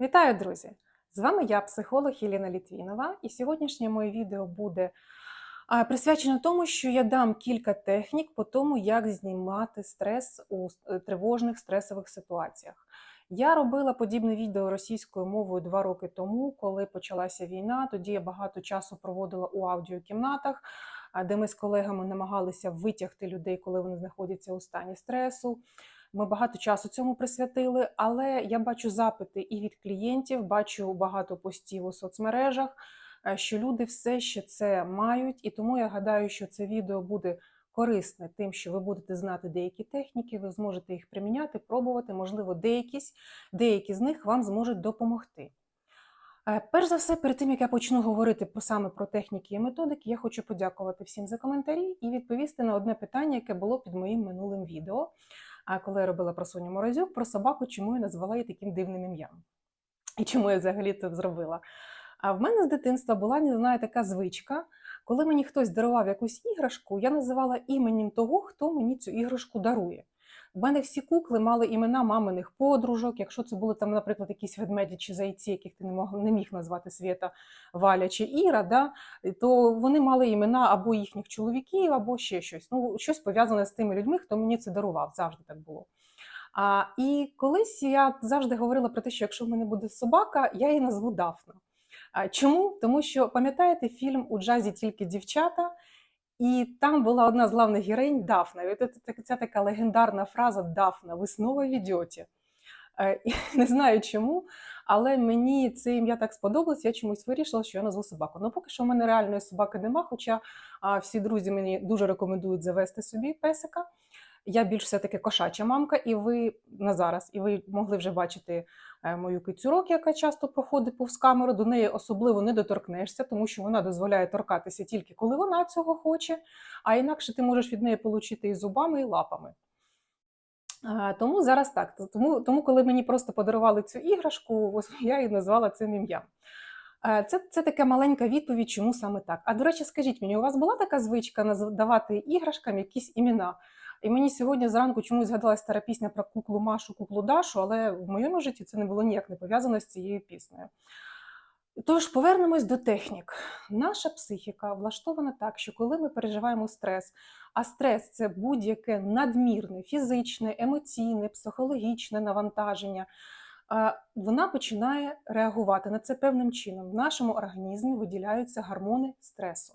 Вітаю, друзі! З вами я, психолог Єліна Літвінова, і сьогоднішнє моє відео буде присвячено тому, що я дам кілька технік по тому, як знімати стрес у е, тривожних стресових ситуаціях. Я робила подібне відео російською мовою два роки тому, коли почалася війна. Тоді я багато часу проводила у аудіокімнатах, де ми з колегами намагалися витягти людей, коли вони знаходяться у стані стресу. Ми багато часу цьому присвятили, але я бачу запити і від клієнтів, бачу багато постів у соцмережах, е, що люди все ще це мають, і тому я гадаю, що це відео буде корисне тим, що ви будете знати деякі техніки, ви зможете їх приміняти, пробувати, можливо, деякі, деякі з них вам зможуть допомогти. Е, Перш за все, перед тим як я почну говорити саме про техніки і методики, я хочу подякувати всім за коментарі і відповісти на одне питання, яке було під моїм минулим відео. А коли я робила про Соню Морозюк, про собаку, чому я назвала її таким дивним ім'ям? І чому я взагалі це зробила? А в мене з дитинства була, не знаю, така звичка. Коли мені хтось дарував якусь іграшку, я називала іменем того, хто мені цю іграшку дарує. У мене всі кукли мали імена маминих подружок. Якщо це були там, наприклад, якісь ведмеді чи зайці, яких ти не мог не міг назвати Свєта, Валя чи Іра, да, то вони мали імена або їхніх чоловіків, або ще щось. Ну, щось пов'язане з тими людьми, хто мені це дарував. Завжди так було. А, і колись я завжди говорила про те, що якщо в мене буде собака, я її назву Дафна. А, чому? Тому що пам'ятаєте фільм у джазі тільки дівчата, і там була одна з главних героїнь Дафна. І ця така легендарна фраза Дафна, ви снова ведете. Е, Не знаю чому, але мені це ім'я так сподобалось, я чомусь вирішила, що я назву собаку. Ну, поки що в мене реальної собаки нема, хоча всі друзі мені дуже рекомендують завести собі песика. Я більш все-таки кошача мамка, і ви на зараз, і ви могли вже бачити е, мою кицюрок, яка часто проходить повз камеру. До неї особливо не доторкнешся, тому що вона дозволяє торкатися тільки коли вона цього хоче, а інакше ти можеш від неї отримати і зубами, і лапами. Тому зараз так. Тому, тому коли мені просто подарували цю іграшку, ось я її назвала цим ім'ям. Е, Це, це така маленька відповідь, чому саме так. А до речі, скажіть мені, у вас була така звичка давати іграшкам якісь імена? І мені сьогодні зранку чомусь згадалась стара пісня про куклу Машу, куклу Дашу, але в моєму житті це не було ніяк не пов'язано з цією піснею. Тож повернемось до технік. Наша психіка влаштована так, що коли ми переживаємо стрес, а стрес це будь-яке надмірне фізичне, емоційне, психологічне навантаження, вона починає реагувати на це певним чином. В нашому організмі виділяються гормони стресу.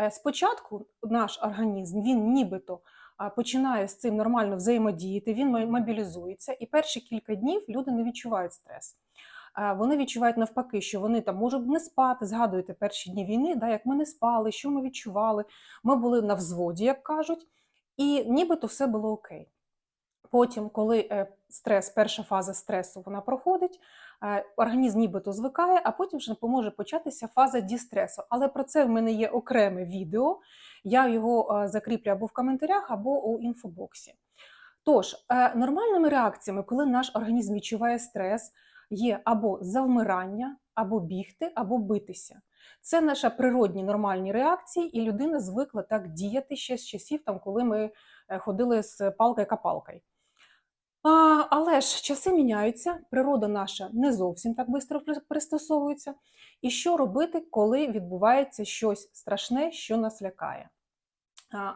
Е, Спочатку наш організм він нібито починає з цим нормально взаємодіяти, він мобілізується, і перші кілька днів люди не відчувають стрес. Вони відчувають навпаки, що вони там можуть не спати. Згадуєте перші дні війни, да, як ми не спали, що ми відчували. Ми були на взводі, як кажуть, і нібито все було окей. Потім, коли е, стрес, перша фаза стресу вона проходить, організм нібито звикає, а потім вже поможе початися фаза дістресу. Але про це в мене є окреме відео. Я його е, закріплю або в коментарях, або у інфобоксі. Тож, е, нормальними реакціями, коли наш організм відчуває стрес, є або завмирання, або бігти, або битися. Це наші природні нормальні реакції, і людина звикла так діяти ще з часів, там, коли ми е, ходили з палкою-капалкою. А, але ж часи міняються, природа наша не зовсім так швидко пристосовується. І що робити, коли відбувається щось страшне, що нас лякає? А,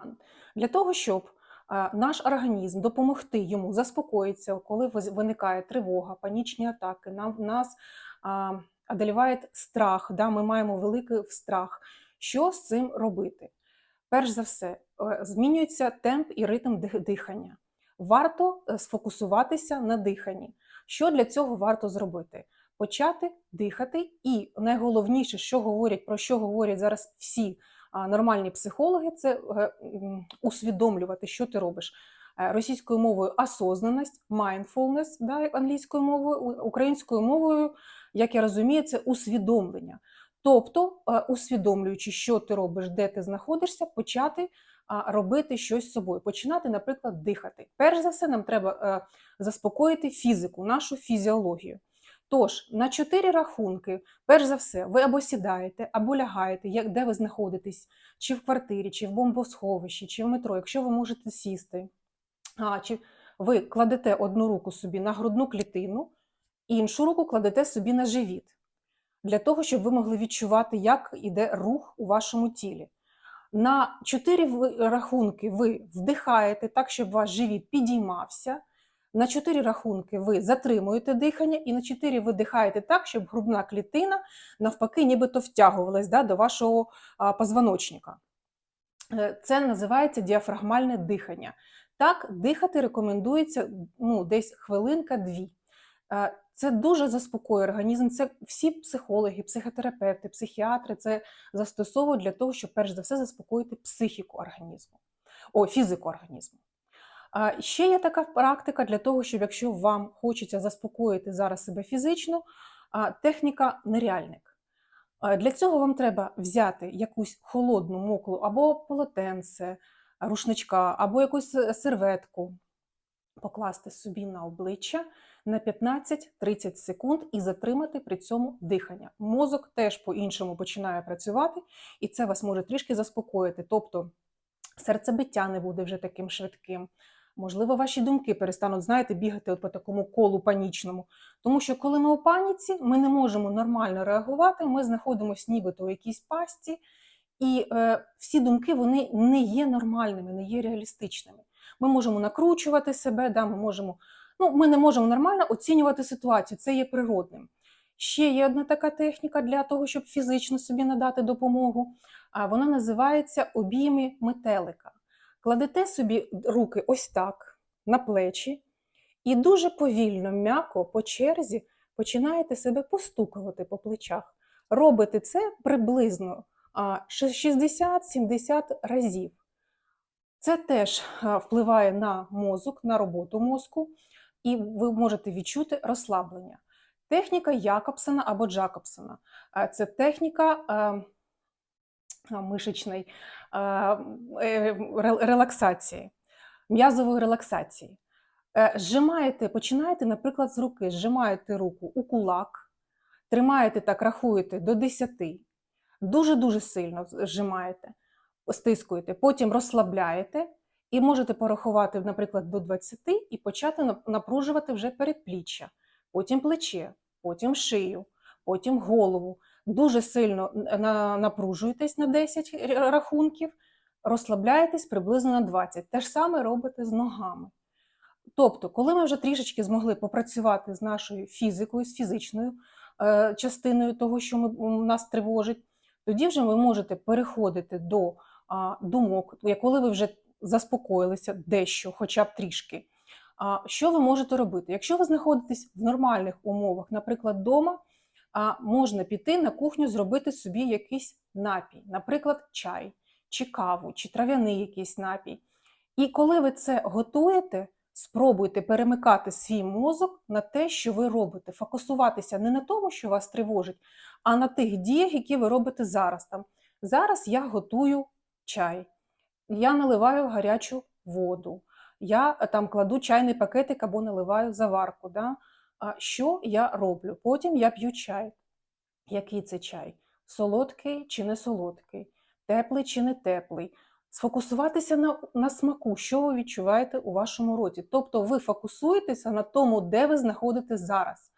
Для того, щоб наш організм допомогти йому заспокоїтися, коли виникає тривога, панічні атаки, нам нас а, страх, да, ми маємо великий страх. Що з цим робити? Перш за все, е, змінюється темп і ритм дихання. Варто е, сфокусуватися на диханні. Що для цього варто зробити? Почати дихати, і найголовніше, що говорять, про що говорять зараз всі нормальні психологи, це е, усвідомлювати, що ти робиш. Е, Російською мовою осознаність, mindfulness, да, англійською мовою, українською мовою, як я розумію, це усвідомлення. Тобто, усвідомлюючи, що ти робиш, де ти знаходишся, почати робити щось з собою, починати, наприклад, дихати. Перш за все, нам треба е, заспокоїти фізику, нашу фізіологію. Тож, на чотири рахунки, перш за все, ви або сідаєте, або лягаєте, як, де ви знаходитесь, чи в квартирі, чи в бомбосховищі, чи в метро, якщо ви можете сісти. А, чи ви кладете одну руку собі на грудну клітину, іншу руку кладете собі на живіт, для того, щоб ви могли відчувати, як іде рух у вашому тілі. На 4 рахунки ви вдихаєте так, щоб ваш живіт підіймався. На 4 рахунки ви затримуєте дихання, і на 4 видихаєте так, щоб грудна клітина навпаки нібито втягувалась да, до вашого а, позвоночника. Е, Це називається діафрагмальне дихання. Так, дихати рекомендується ну, десь хвилинка-дві. Е, Це дуже заспокоює організм. Це всі психологи, психотерапевти, психіатри це застосовують для того, щоб перш за все заспокоїти психіку організму, о, фізику організму. А ще є така практика для того, щоб якщо вам хочеться заспокоїти зараз себе фізично, техніка ниряльник. Для цього вам треба взяти якусь холодну моклу або полотенце, рушничка, або якусь е, серветку, покласти собі на обличчя на 15-30 секунд і затримати при цьому дихання. Мозок теж по-іншому починає працювати, і це вас може трішки заспокоїти. Тобто серцебиття не буде вже таким швидким. Можливо, ваші думки перестануть, знаєте, бігати от по такому колу панічному. Тому що коли ми у паніці, ми не можемо нормально реагувати, ми знаходимося нібито у якійсь пастці, і е, всі думки вони не є нормальними, не є реалістичними. Ми можемо накручувати себе, да, ми, можемо, ну, ми не можемо нормально оцінювати ситуацію, це є природним. Ще є одна така техніка для того, щоб фізично собі надати допомогу. А вона називається обійми метелика. Кладете собі руки ось так на плечі і дуже повільно, м'яко по черзі починаєте себе постукувати по плечах. Робите це приблизно 60-70 разів. Це теж впливає на мозок, на роботу мозку, і ви можете відчути розслаблення. Техніка Якобсона або Джакобсона А, це техніка мишечної е, ре- релаксації, м'язової релаксації. Е, Зжимаєте, починаєте, наприклад, з руки, зжимаєте руку у кулак, тримаєте так, рахуєте до 10, дуже-дуже сильно зжимаєте, стискуєте, потім розслабляєте і можете порахувати, наприклад, до 20 і почати напружувати вже передпліччя, потім плече, потім шию, потім голову. Дуже сильно напружуєтесь на 10 рахунків, розслабляєтесь приблизно на 20. Те ж саме робите з ногами. Тобто, коли ми вже трішечки змогли попрацювати з нашою фізикою, з фізичною е, частиною того, що ми, нас тривожить, тоді вже ви можете переходити до думок, коли ви вже заспокоїлися дещо, хоча б трішки. Що ви можете робити? Якщо ви знаходитесь в нормальних умовах, наприклад, вдома, можна піти на кухню, зробити собі якийсь напій, наприклад, чай, чи каву, чи трав'яний якийсь напій. І коли ви це готуєте, спробуйте перемикати свій мозок на те, що ви робите, фокусуватися не на тому, що вас тривожить, а на тих діях, які ви робите зараз. Там зараз я готую чай, я наливаю гарячу воду, я е, там кладу чайний пакетик або наливаю заварку. Да? А що я роблю? Потім я п'ю чай. Який це чай? Солодкий чи не солодкий? Теплий чи не теплий? Сфокусуватися на, на смаку, що ви відчуваєте у вашому роті. Тобто ви фокусуєтеся на тому, де ви знаходитесь зараз.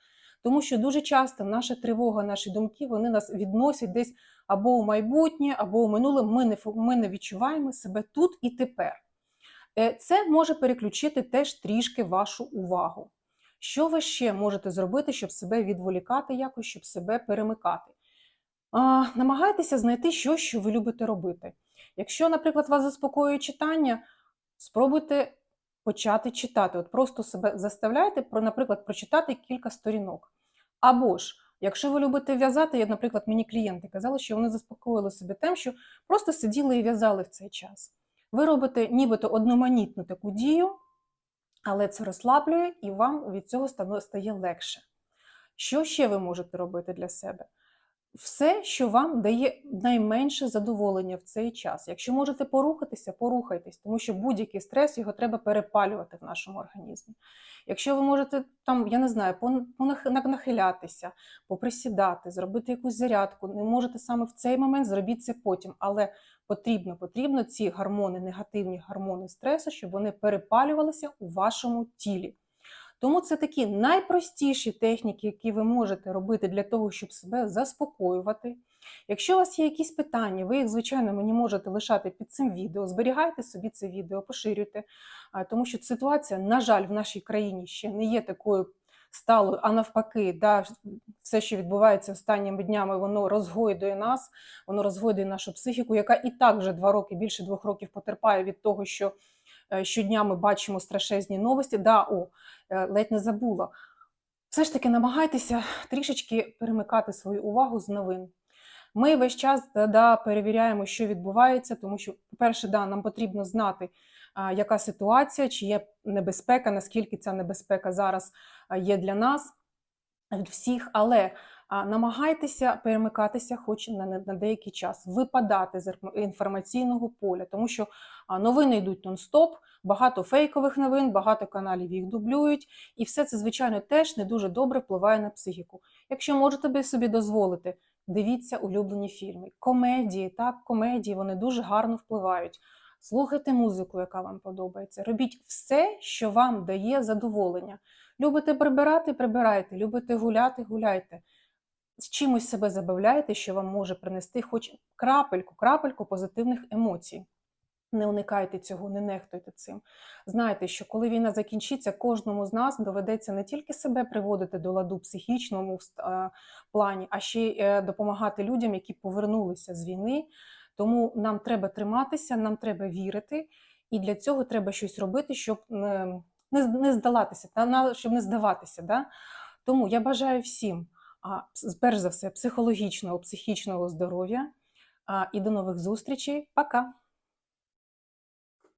Тому що дуже часто наша тривога, наші думки, вони нас відносять десь або у майбутнє, або у минуле. Ми не, ми не відчуваємо себе тут і тепер. Е, Це може переключити теж трішки вашу увагу. Що ви ще можете зробити, щоб себе відволікати якось, щоб себе перемикати? А, намагайтеся знайти щось, що ви любите робити. Якщо, наприклад, вас заспокоює читання, спробуйте почати читати. От просто себе заставляйте, наприклад, прочитати кілька сторінок. Або ж, якщо ви любите в'язати, я, наприклад, мені клієнти казали, що вони заспокоїли себе тим, що просто сиділи і в'язали в цей час. Ви робите нібито одноманітну таку дію, але це розслаблює і вам від цього стає легше. Що ще ви можете робити для себе? Все, що вам дає найменше задоволення в цей час. Якщо можете порухатися, порухайтесь, тому що будь-який стрес його треба перепалювати в нашому організмі. Якщо ви можете там, я не знаю, пон- понах- на- нахилятися, поприсідати, зробити якусь зарядку, не можете саме в цей момент, зробіть це потім. Але потрібно, потрібно ці гормони, негативні гормони стресу, щоб вони перепалювалися у вашому тілі. Тому це такі найпростіші техніки, які ви можете робити для того, щоб себе заспокоювати. Якщо у вас є якісь питання, ви їх, звичайно, мені можете лишати під цим відео. Зберігайте собі це відео, поширюйте, тому що ситуація, на жаль, в нашій країні ще не є такою сталою, а навпаки, да, все, що відбувається останніми днями, воно розгойдує нас, воно розгойдує нашу психіку, яка і так вже два роки, більше двох років потерпає від того, що щодня ми бачимо страшезні новості. Да, о, е, ледь не забула. Все ж таки намагайтеся трішечки перемикати свою увагу з новин. Ми весь час да, да, перевіряємо, що відбувається, тому що, по-перше, да, нам потрібно знати, а, яка ситуація, чи є небезпека, наскільки ця небезпека зараз є для нас, від всіх. Але намагайтеся перемикатися хоч на, на деякий час, випадати з інформаційного поля, тому що новини йдуть нон-стоп, багато фейкових новин, багато каналів їх дублюють, і все це, звичайно, теж не дуже добре впливає на психіку. Якщо можете собі дозволити, дивіться улюблені фільми. Комедії, так, комедії вони дуже гарно впливають. Слухайте музику, яка вам подобається. Робіть все, що вам дає задоволення. Любите прибирати, прибирайте, любите гуляти, гуляйте. З чимось себе забавляйте, що вам може принести хоч крапельку, крапельку позитивних емоцій. Не уникайте цього, не нехтуйте цим. Знайте, що коли війна закінчиться, кожному з нас доведеться не тільки себе приводити до ладу психічному плані, а ще й е, допомагати людям, які повернулися з війни. Тому нам треба триматися, нам треба вірити, і для цього треба щось робити, щоб не, не, та щоб не здаватися. Да? Тому я бажаю всім, перш за все, психологічного, психічного здоров'я. І до нових зустрічей. Пока!